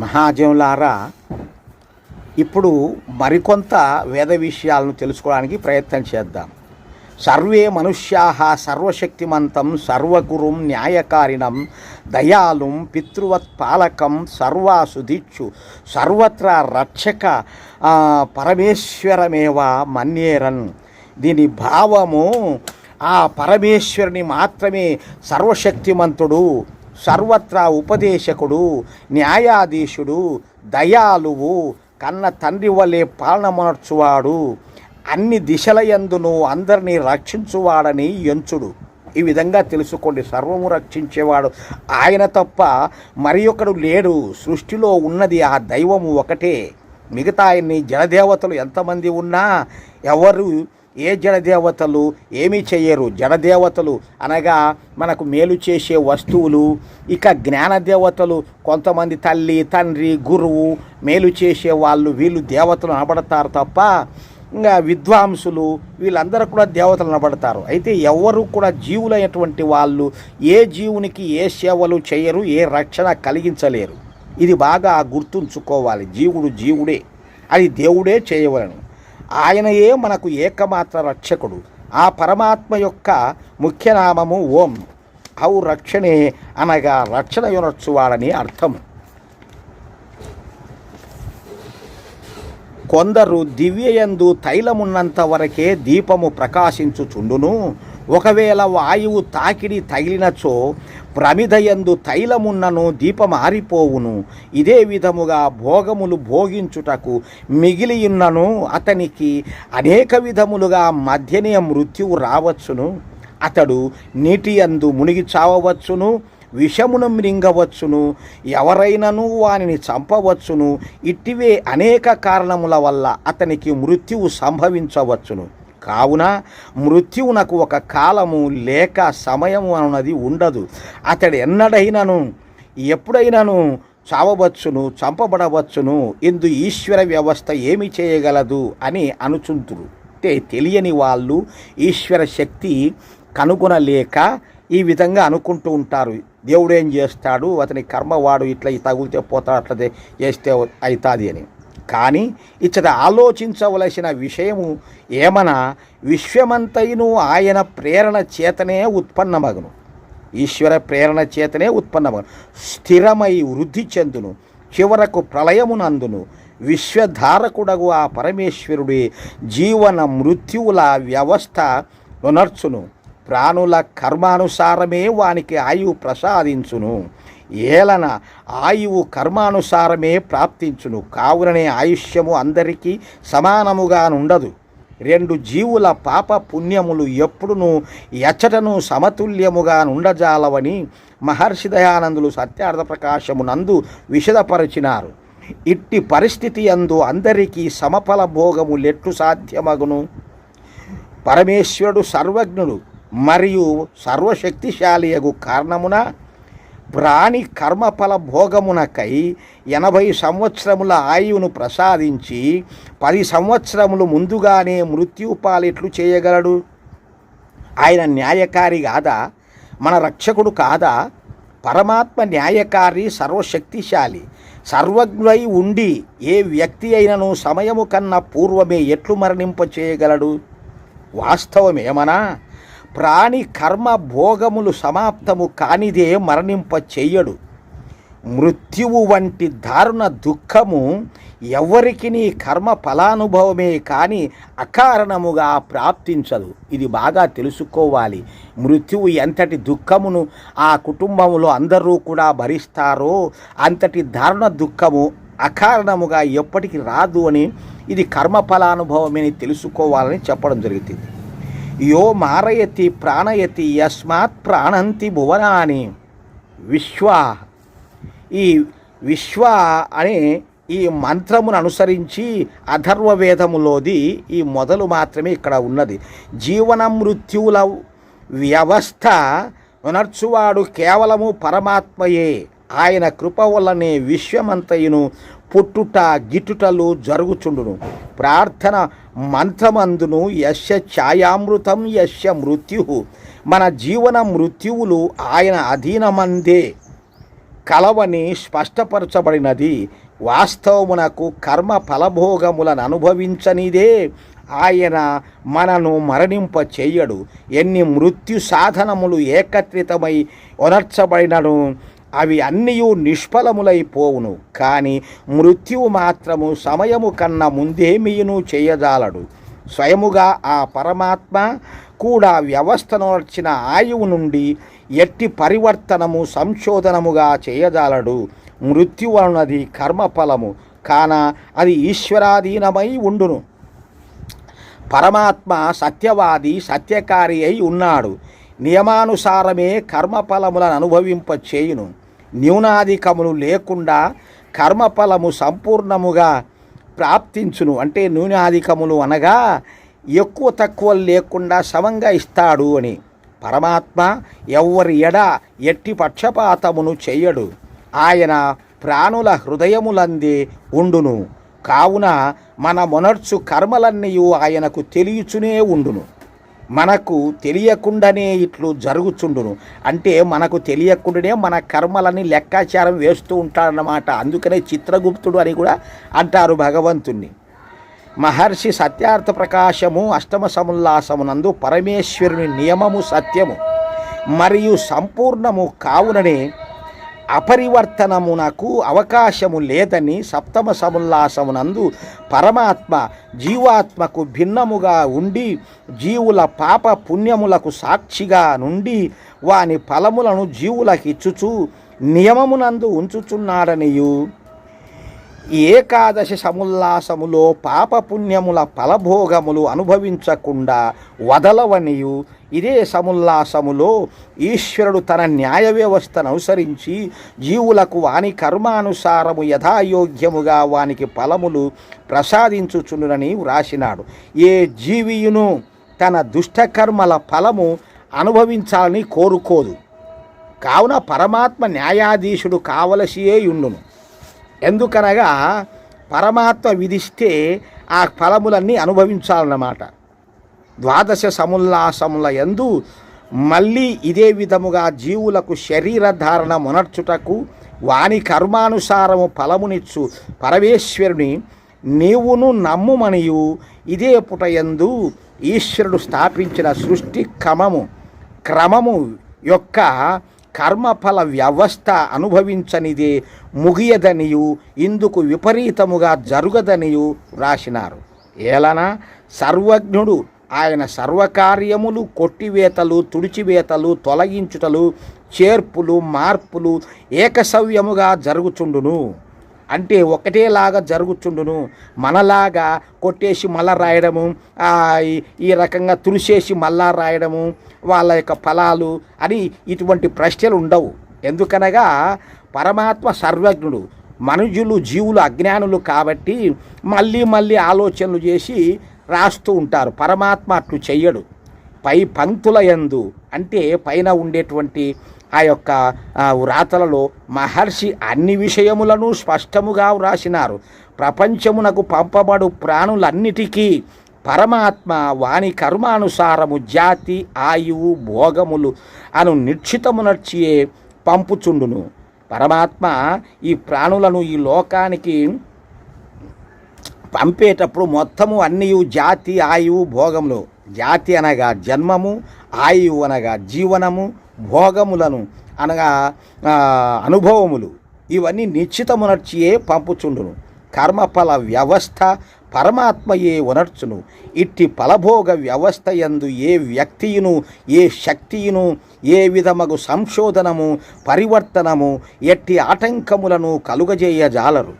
మహాజనులారా ఇప్పుడు మరికొంత వేద విషయాలను తెలుసుకోవడానికి ప్రయత్నం చేద్దాం. సర్వే మనుష్యా సర్వశక్తిమంతం సర్వగురుం న్యాయకారిణం దయాళుం పితృవత్ పాలకం సర్వాసుదిచ్చు సర్వత్ర రక్షక పరమేశ్వరమేవ మన్యేరన్. దీని భావము ఆ పరమేశ్వరుని మాత్రమే సర్వశక్తిమంతుడు సర్వత్రా ఉపదేశకుడు న్యాయాధీశుడు దయాలువు కన్న తండ్రి వలె పాలనమర్చువాడు అన్ని దిశలయందును అందరినీ రక్షించువాడని ఎంచుడు. ఈ విధంగా తెలుసుకోండి సర్వము రక్షించేవాడు. ఆయన తప్ప మరి ఒకడు లేడు. సృష్టిలో ఉన్నది ఆ దైవము ఒకటే. మిగతా ఆయన్ని జనదేవతలు ఎంతమంది ఉన్నా ఎవరు ఏ జడదేవతలు ఏమీ చేయరు. జడదేవతలు అనగా మనకు మేలు చేసే వస్తువులు ఇక జ్ఞానదేవతలు కొంతమంది తల్లి తండ్రి గురువు మేలు చేసే వాళ్ళు వీళ్ళు దేవతలు అనబడతారు తప్ప ఇంకా విద్వాంసులు వీళ్ళందరూ కూడా దేవతలు అనబడతారు. అయితే ఎవరు కూడా జీవులైనటువంటి వాళ్ళు ఏ జీవునికి ఏ సేవలు చేయరు ఏ రక్షణ కలిగించలేరు. ఇది బాగా గుర్తుంచుకోవాలి. జీవుడు జీవుడే. అది దేవుడే చేయవలను. ఆయనయే మనకు ఏకమాత్ర రక్షకుడు. ఆ పరమాత్మ యొక్క ముఖ్య నామము ఓం. ఔ రక్షణే అనగా రక్షణ యునొచ్చువాడని అర్థం కొందరు దివ్యయందు తైలమున్నంత వరకే దీపము ప్రకాశించుచుండును. ఒకవేళ వాయువు తాకిడి తగిలినచో ప్రమిదయందు తైలమున్నను దీపమారిపోవును ఇదే విధముగా భోగములు భోగించుటకు మిగిలియున్నను అతనికి అనేక విధములుగా మధ్యనే మృత్యువు రావచ్చును. అతడు నీటి యందు మునిగి చావవచ్చును విషమును మృంగవచ్చును ఎవరైనను వానిని చంపవచ్చును ఇట్టివే అనేక కారణముల వల్ల అతనికి మృత్యువు సంభవించవచ్చును. కావున మృత్యువునకు ఒక కాలము లేక సమయము అన్నది ఉండదు. అతడు ఎన్నడైనను ఎప్పుడైనాను చావవచ్చును చంపబడవచ్చును ఇందు ఈశ్వర వ్యవస్థ ఏమి చేయగలదు అని అనుచుంతురు. అంటే తెలియని వాళ్ళు ఈశ్వర శక్తి కనుగొనలేక ఈ విధంగా అనుకుంటూ ఉంటారు. దేవుడు ఏం చేస్తాడు? అతని కర్మవాడు ఇట్లా తగిలితే తగులితే పోతాడు అట్లా చేస్తే అవుతుంది అని. కానీ ఇచ్చట ఆలోచించవలసిన విషయము ఏమనా విశ్వమంతయును ఆయన ప్రేరణ చేతనే ఉత్పన్నమగును. ఈశ్వర ప్రేరణ చేతనే ఉత్పన్నమగును. స్థిరమై వృద్ధి చెందును. చివరకు ప్రళయమునందును. విశ్వధారకుడగు ఆ పరమేశ్వరుడి జీవన మృత్యువుల వ్యవస్థ నొనర్చును. ప్రాణుల కర్మానుసారమే వానికి ఆయువు ప్రసాదించును. ఏలన ఆయువు కర్మానుసారమే ప్రాప్తించును. కావుననే ఆయుష్యము అందరికీ సమానముగా ఉండదు రెండు జీవుల పాప పుణ్యములు ఎప్పుడునూ ఎచ్చటను సమతుల్యముగా నుండజాలవని మహర్షి దయానందులు సత్యార్థ ప్రకాశమునందు విషదపరచినారు ఇట్టి పరిస్థితి అందు అందరికీ సమఫల భోగములెట్లు సాధ్యమగును. పరమేశ్వరుడు సర్వజ్ఞుడు మరియు సర్వశక్తిశాలియగు కారణమున ప్రాణి కర్మఫల భోగమునకై ఎనభై సంవత్సరముల ఆయువును ప్రసాదించి పది సంవత్సరములు ముందుగానే మృత్యుపాలెట్లు చేయగలడు. ఆయన న్యాయకారి కాదా మన రక్షకుడు కాదా? పరమాత్మ న్యాయకారి సర్వశక్తిశాలి సర్వజ్ఞై ఉండి ఏ వ్యక్తి అయినను సమయము కన్నా పూర్వమే ఎట్లు మరణింప చేయగలడు వాస్తవమేమనా? ప్రాణి కర్మ భోగములు సమాప్తము కానిదే మరణింప చెయ్యడు. మృత్యువు వంటి దారుణ దుఃఖము ఎవరికి నీ కర్మ ఫలానుభవమే కానీ అకారణముగా ప్రాప్తించదు. ఇది బాగా తెలుసుకోవాలి. మృత్యువు ఎంతటి దుఃఖమును ఆ కుటుంబంలో అందరూ కూడా భరిస్తారో అంతటి దారుణ దుఃఖము అకారణముగా ఎప్పటికీ రాదు అని ఇది కర్మ ఫలానుభవమని తెలుసుకోవాలని చెప్పడం జరుగుతుంది. యో మారయతి ప్రాణయతి యస్మాత్ ప్రాణంతి భువనాని విశ్వ ఈ విశ్వ అనే ఈ మంత్రమును అనుసరించి అధర్వవేదములోది ఈ మొదలు మాత్రమే ఇక్కడ ఉన్నది. జీవన మృత్యువుల వ్యవస్థ ఉనర్చువాడు కేవలము పరమాత్మయే. ఆయన కృప వల్లనే విశ్వమంతయును పుట్టుట గిట్టుటలు జరుగుచుండును. ప్రార్థన మంత్రమందును యస్య ఛాయామృతం యశ మృత్యు. మన జీవన మృత్యువులు ఆయన అధీనమందే. కలవని స్పష్టపరచబడినది. వాస్తవమునకు కర్మ ఫలభోగములను అనుభవించనిదే ఆయన మనను మరణింప చేయడు ఎన్ని మృత్యు సాధనములు ఏకత్రితమై ఉనర్చబడినను అవి అన్నీ నిష్ఫలములైపోవును కానీ మృత్యువు మాత్రము సమయము కన్నా ముందేమీయును చేయజాలడు. స్వయముగా ఆ పరమాత్మ కూడా వ్యవస్థను వచ్చిన ఆయువు నుండి ఎట్టి పరివర్తనము సంశోధనముగా చేయజాలడు. మృత్యు అన్నది కర్మఫలము కాన అది ఈశ్వరాధీనమై ఉండును. పరమాత్మ సత్యవాది సత్యకారి అయి ఉన్నాడు. నియమానుసారమే కర్మఫలములను అనుభవింప చేయును న్యూనాధికములు లేకుండా కర్మఫలము సంపూర్ణముగా ప్రాప్తించును. అంటే న్యూనాధికములు అనగా ఎక్కువ తక్కువ లేకుండా సమంగా ఇస్తాడు అని. పరమాత్మ ఎవ్వరి ఎడ ఎట్టి పక్షపాతమును చెయ్యడు ఆయన ప్రాణుల హృదయములందే ఉండును. కావున మన మొనర్చు కర్మలన్నీ ఆయనకు తెలియచునే ఉండును. మనకు తెలియకుండానే ఇట్లు జరుగుచుండును. అంటే మనకు తెలియకుండానే మన కర్మలని లెక్కాచారం వేస్తూ ఉంటాడనమాట అందుకనే చిత్రగుప్తుడు అని కూడా అంటారు భగవంతుణ్ణి. మహర్షి సత్యార్థ ప్రకాశము అష్టమ సముల్లాసమునందు పరమేశ్వరుని నియమము సత్యము. మరియు సంపూర్ణము కావుననే అపరివర్తనమునకు అవకాశము లేదని సప్తమ సముల్లాసమునందు పరమాత్మ జీవాత్మకు భిన్నముగా ఉండి జీవుల పాప పుణ్యములకు సాక్షిగా నుండి వాని ఫలములను జీవులకిచ్చుచు నియమమునందు ఉంచుచున్నాడనియు. ఏకాదశి సముల్లాసములో పాపపుణ్యముల ఫలభోగములు అనుభవించకుండా వదలవనియు. ఇదే సముల్లాసములో ఈశ్వరుడు తన న్యాయ వ్యవస్థను అనుసరించి జీవులకు వాని కర్మానుసారము యథాయోగ్యముగా వానికి ఫలములు ప్రసాదించుచునునని వ్రాసినాడు. ఏ జీవియును తన దుష్టకర్మల ఫలము అనుభవించాలని కోరుకోదు. కావున పరమాత్మ న్యాయాధీశుడు కావలసియే ఉండును. ఎందుకనగా పరమాత్మ విధిస్తే ఆ ఫలములన్నీ అనుభవించాలన్నమాట. ద్వాదశ సముల్లాసముల ఎందు మళ్ళీ ఇదే విధముగా జీవులకు శరీర ధారణ మొనర్చుటకు వాని కర్మానుసారము ఫలమునిచ్చు. పరమేశ్వరుని నీవును నమ్ముమనియు. ఇదే పుటయందు ఈశ్వరుడు స్థాపించిన సృష్టి క్రమము. క్రమము యొక్క కర్మఫల వ్యవస్థ అనుభవించనిదే ముగియదనియు ఇందుకు విపరీతముగా జరుగదనియు రాసినారు. ఏలన? సర్వజ్ఞుడు ఆయన సర్వకార్యములు కొట్టివేతలు తుడిచివేతలు తొలగించుటలు చేర్పులు మార్పులు ఏకసవ్యముగా జరుగుచుండును. అంటే ఒకటేలాగా జరుగుచుండును. మనలాగా కొట్టేసి మళ్ళా రాయడము ఈ- రకంగా తుడిసేసి మళ్ళా రాయడము వాళ్ళ యొక్క ఫలాలు అని ఇటువంటి ప్రశ్నలు ఉండవు. ఎందుకనగా పరమాత్మ సర్వజ్ఞుడు మనుషులు జీవులు అజ్ఞానులు కాబట్టి మళ్ళీ మళ్ళీ ఆలోచనలు చేసి రాస్తూ ఉంటారు. పరమాత్మ అట్లు చెయ్యడు. పై పంక్తుల యందు అంటే పైన ఉండేటువంటి ఆ యొక్క వ్రాతలలో మహర్షి అన్ని విషయములను స్పష్టముగా వ్రాసినారు. ప్రపంచమునకు పంపబడు ప్రాణులన్నిటికీ పరమాత్మ వాని కర్మానుసారము జాతి ఆయువు భోగములు అను నిశ్చితమునర్చియే పంపుచుండును. పరమాత్మ ఈ ప్రాణులను ఈ లోకానికి పంపేటప్పుడు మొత్తము అన్నీ జాతి ఆయువు భోగములు. జాతి అనగా జన్మము ఆయువు అనగా జీవనము భోగములను అనగా అనుభవములు. ఇవన్నీ నిశ్చితమునర్చియే పంపుచుండును. కర్మఫల వ్యవస్థ పరమాత్మయే ఉనర్చును ఇట్టి ఫలభోగ వ్యవస్థ యందు ఏ వ్యక్తియును ఏ శక్తియును ఏ విధమగు సంశోధనము పరివర్తనము ఎట్టి ఆటంకములను కలుగజేయజాలరు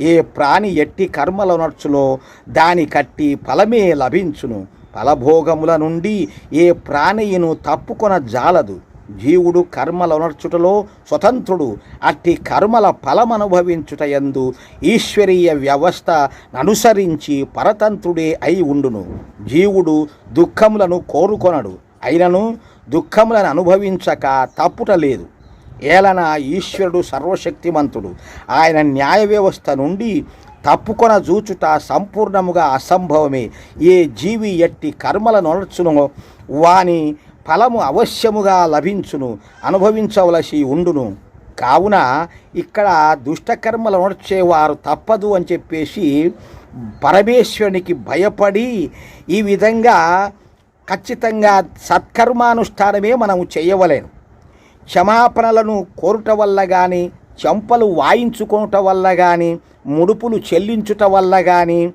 ఏ ప్రాణి ఎట్టి కర్మల నడుచులో దాని కట్టి ఫలమే లభించును. ఫలభోగముల నుండి ఏ ప్రాణియును తప్పుకొన జాలదు. జీవుడు కర్మల నడుచుటలో స్వతంత్రుడు. అట్టి కర్మల ఫలమనుభవించుట యందు ఈశ్వరీయ వ్యవస్థ అనుసరించి పరతంత్రుడే అయి ఉండును. జీవుడు దుఃఖములను కోరుకొనడు. అయినను దుఃఖములను అనుభవించక తప్పుట లేదు. ఏలన ఈశ్వరుడు సర్వశక్తిమంతుడు. ఆయన న్యాయ వ్యవస్థ నుండి తప్పుకొన జూచుట సంపూర్ణముగా అసంభవమే. ఏ జీవి ఎట్టి కర్మల నొలచును వాని ఫలము అవశ్యముగా లభించును అనుభవించవలసి ఉండును. కావున ఇక్కడ దుష్టకర్మలు నడిచేవారు తప్పదు అని చెప్పేసి పరమేశ్వరునికి భయపడి ఈ విధంగా ఖచ్చితంగా సత్కర్మానుష్ఠానమే మనము చేయవలేను క్షమాపణలను కోరుట వల్ల కానీ చెంపలు వాయించుకోవటం వల్ల కానీ ముడుపులు చెల్లించుట వల్ల కానీ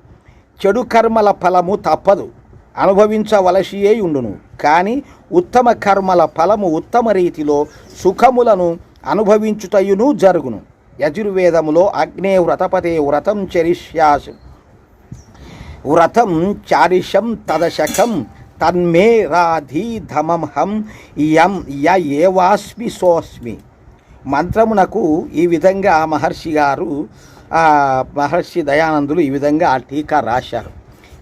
చెడు కర్మల ఫలము తప్పదు. అనుభవించవలసియే ఉండును. కానీ ఉత్తమ కర్మల ఫలము ఉత్తమ రీతిలో సుఖములను అనుభవించుటయును జరుగును. యజుర్వేదములో అగ్నే వ్రతపతే వ్రతం చరిష్యాసు వ్రతం చారిషం తదశకం తన్మే రాధీధమహం యం య ఏవాస్మి సోస్మి. మంత్రమునకు ఈ విధంగా మహర్షి గారు మహర్షి దయానందులు ఈ విధంగా ఆ టీకా రాశారు.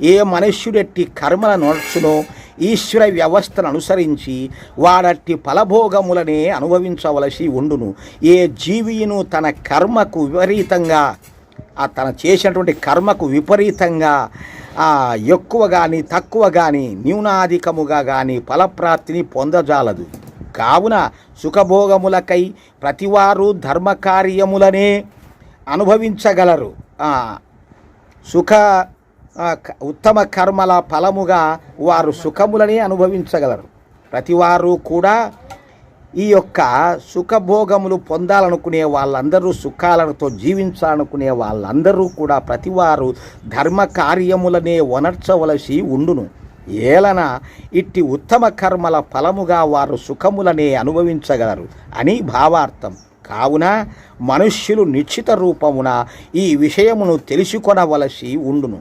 ఏ మనుష్యుడెట్టి కర్మల నడుచునో ఈశ్వర వ్యవస్థను అనుసరించి వాడట్టి ఫలభోగములనే అనుభవించవలసి ఉండును. ఏ జీవియును తన కర్మకు విపరీతంగా ఆ తన చేసినటువంటి కర్మకు విపరీతంగా ఎక్కువ కానీ తక్కువ కానీ న్యూనాధికముగా కానీ ఫలప్రాప్తిని పొందజాలదు. కావున సుఖభోగములకై ప్రతివారు ధర్మకార్యములనే అనుభవించగలరు. సుఖ ఉత్తమ కర్మల ఫలముగా వారు సుఖములనే అనుభవించగలరు. ప్రతివారు కూడా ఈ యొక్క సుఖభోగములు పొందాలనుకునే వాళ్ళందరూ సుఖాలతో జీవించాలనుకునే వాళ్ళందరూ కూడా ప్రతివారు ధర్మ కార్యములనే వనర్చవలసి ఉండును. ఏలన ఇట్టి ఉత్తమ కర్మల ఫలముగా వారు సుఖములనే అనుభవించగలరు అని భావార్థం. కావున మనుష్యులు నిశ్చిత రూపమున ఈ విషయమును తెలుసుకొనవలసి ఉండును.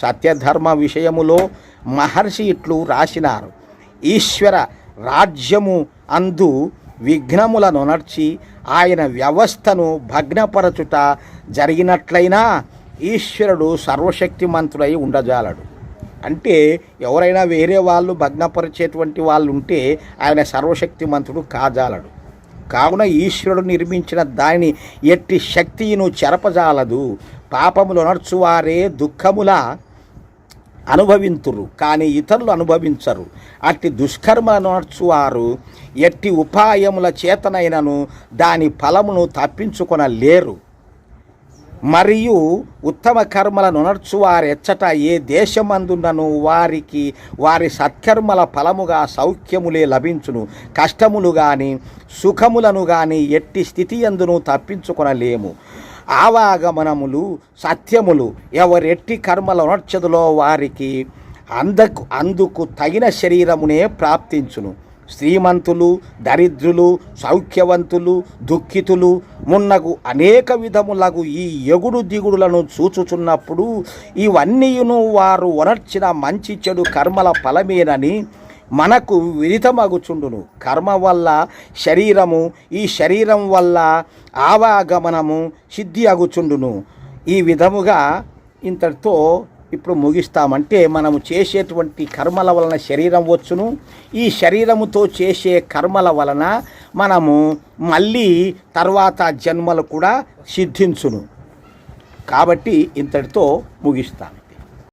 సత్యధర్మ విషయములో మహర్షి ఇట్లు రాసినారు. ఈశ్వర రాజ్యము అందు విఘ్నములను నర్చి ఆయన వ్యవస్థను భగ్నపరచుట జరిగినట్లయినా ఈశ్వరుడు సర్వశక్తిమంతుడై ఉండజాలడు. అంటే ఎవరైనా వేరే వాళ్ళు భగ్నపరిచేటువంటి వాళ్ళు ఉంటే ఆయన సర్వశక్తిమంతుడు కాజాలడు. కావున ఈశ్వరుడు నిర్మించిన దానిని ఎట్టి శక్తిను చెరపజాలదు. పాపములు నడుచువారే దుఃఖముల అనుభవింతురు కానీ ఇతరులు అనుభవించరు. అట్టి దుష్కర్మ నడుచువారు ఎట్టి ఉపాయముల చేతనైనను దాని ఫలమును తప్పించుకొనలేరు. మరియు ఉత్తమ కర్మలను నడుచువారెచ్చట ఏ దేశమందున్నను వారికి వారి సత్కర్మల ఫలముగా సౌఖ్యములే లభించును. కష్టములు కానీ సుఖములను కానీ ఎట్టి స్థితి అందును తప్పించుకొనలేము. ఆవాగమనములు సత్యములు ఎవరెట్టి కర్మల నర్చదులో వారికి అందకు అందుకు తగిన శరీరమునే ప్రాప్తించును. శ్రీమంతులు దరిద్రులు సౌఖ్యవంతులు దుఃఖితులు మున్నగు అనేక విధములకు ఈ ఎగుడు దిగుడులను చూచుచున్నప్పుడు ఇవన్నీయును వారు వనర్చిన మంచి చెడు కర్మల ఫలమేనని మనకు విదితమగుచుండును కర్మ వల్ల శరీరము ఈ శరీరం వల్ల ఆవాగమనము సిద్ధి అగుచుండును ఈ విధముగా ఇంతటితో ఇప్పుడు ముగిస్తామంటే మనము చేసేటువంటి కర్మల వలన శరీరం వచ్చును. ఈ శరీరముతో చేసే కర్మల వలన మనము మళ్ళీ తర్వాత జన్మలు కూడా సిద్ధించును. కాబట్టి ఇంతటితో ముగిస్తాను